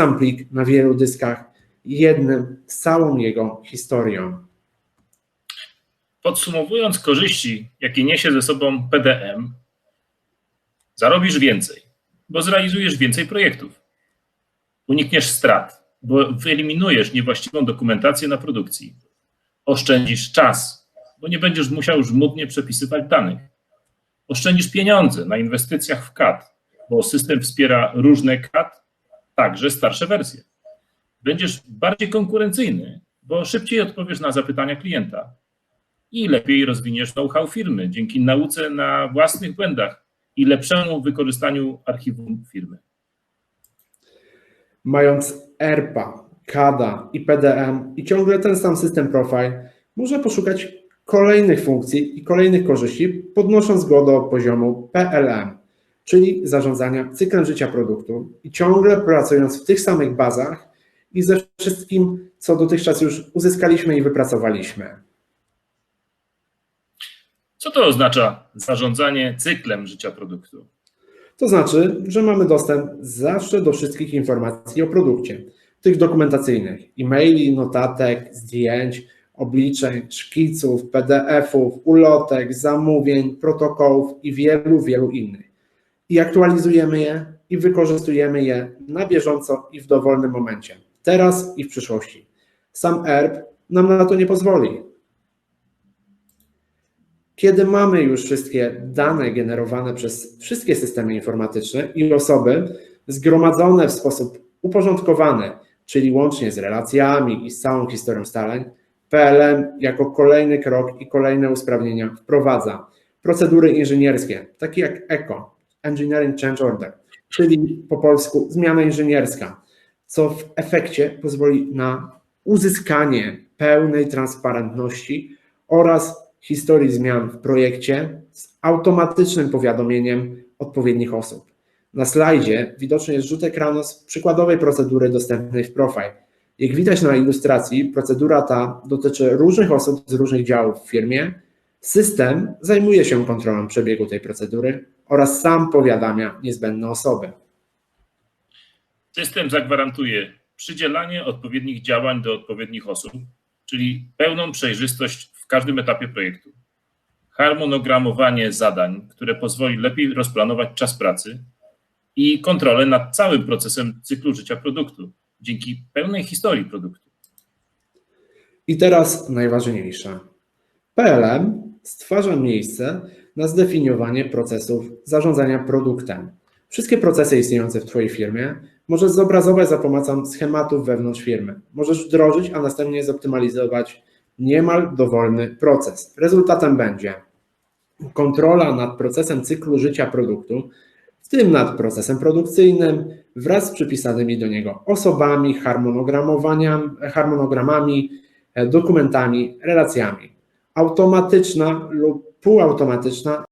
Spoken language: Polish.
sam plik na wielu dyskach, jednym z całą jego historią. Podsumowując korzyści, jakie niesie ze sobą PDM, zarobisz więcej, bo zrealizujesz więcej projektów. Unikniesz strat, bo wyeliminujesz niewłaściwą dokumentację na produkcji. Oszczędzisz czas, bo nie będziesz musiał żmudnie przepisywać danych. Oszczędzisz pieniądze na inwestycjach w CAD, bo system wspiera różne CAD, także starsze wersje. Będziesz bardziej konkurencyjny, bo szybciej odpowiesz na zapytania klienta i lepiej rozwiniesz know-how firmy dzięki nauce na własnych błędach i lepszemu wykorzystaniu archiwum firmy. Mając ERPA, CADA i PDM i ciągle ten sam system profile, można poszukać kolejnych funkcji i kolejnych korzyści, podnosząc go do poziomu PLM, czyli zarządzania cyklem życia produktu i ciągle pracując w tych samych bazach i ze wszystkim, co dotychczas już uzyskaliśmy i wypracowaliśmy. Co to oznacza zarządzanie cyklem życia produktu? To znaczy, że mamy dostęp zawsze do wszystkich informacji o produkcie, tych dokumentacyjnych, e-maili, notatek, zdjęć, obliczeń, szkiców, PDF-ów, ulotek, zamówień, protokołów i wielu, wielu innych. I aktualizujemy je i wykorzystujemy je na bieżąco i w dowolnym momencie, teraz i w przyszłości. Sam ERP nam na to nie pozwoli. Kiedy mamy już wszystkie dane generowane przez wszystkie systemy informatyczne i osoby zgromadzone w sposób uporządkowany, czyli łącznie z relacjami i z całą historią starań, PLM jako kolejny krok i kolejne usprawnienia wprowadza procedury inżynierskie, takie jak ECO, Engineering Change Order, czyli po polsku zmiana inżynierska, co w efekcie pozwoli na uzyskanie pełnej transparentności oraz historii zmian w projekcie z automatycznym powiadomieniem odpowiednich osób. Na slajdzie widoczny jest rzut ekranu z przykładowej procedury dostępnej w Profile. Jak widać na ilustracji, procedura ta dotyczy różnych osób z różnych działów w firmie. System zajmuje się kontrolą przebiegu tej procedury oraz sam powiadamia niezbędne osoby. System zagwarantuje przydzielanie odpowiednich działań do odpowiednich osób, czyli pełną przejrzystość w każdym etapie projektu. Harmonogramowanie zadań, które pozwoli lepiej rozplanować czas pracy i kontrolę nad całym procesem cyklu życia produktu dzięki pełnej historii produktu. I teraz najważniejsze. PLM stwarza miejsce na zdefiniowanie procesów zarządzania produktem. Wszystkie procesy istniejące w Twojej firmie możesz zobrazować za pomocą schematów wewnątrz firmy. Możesz wdrożyć, a następnie zoptymalizować niemal dowolny proces. Rezultatem będzie kontrola nad procesem cyklu życia produktu, w tym nad procesem produkcyjnym, wraz z przypisanymi do niego osobami, harmonogramami, dokumentami, relacjami. Automatyczna lub półautomatyczna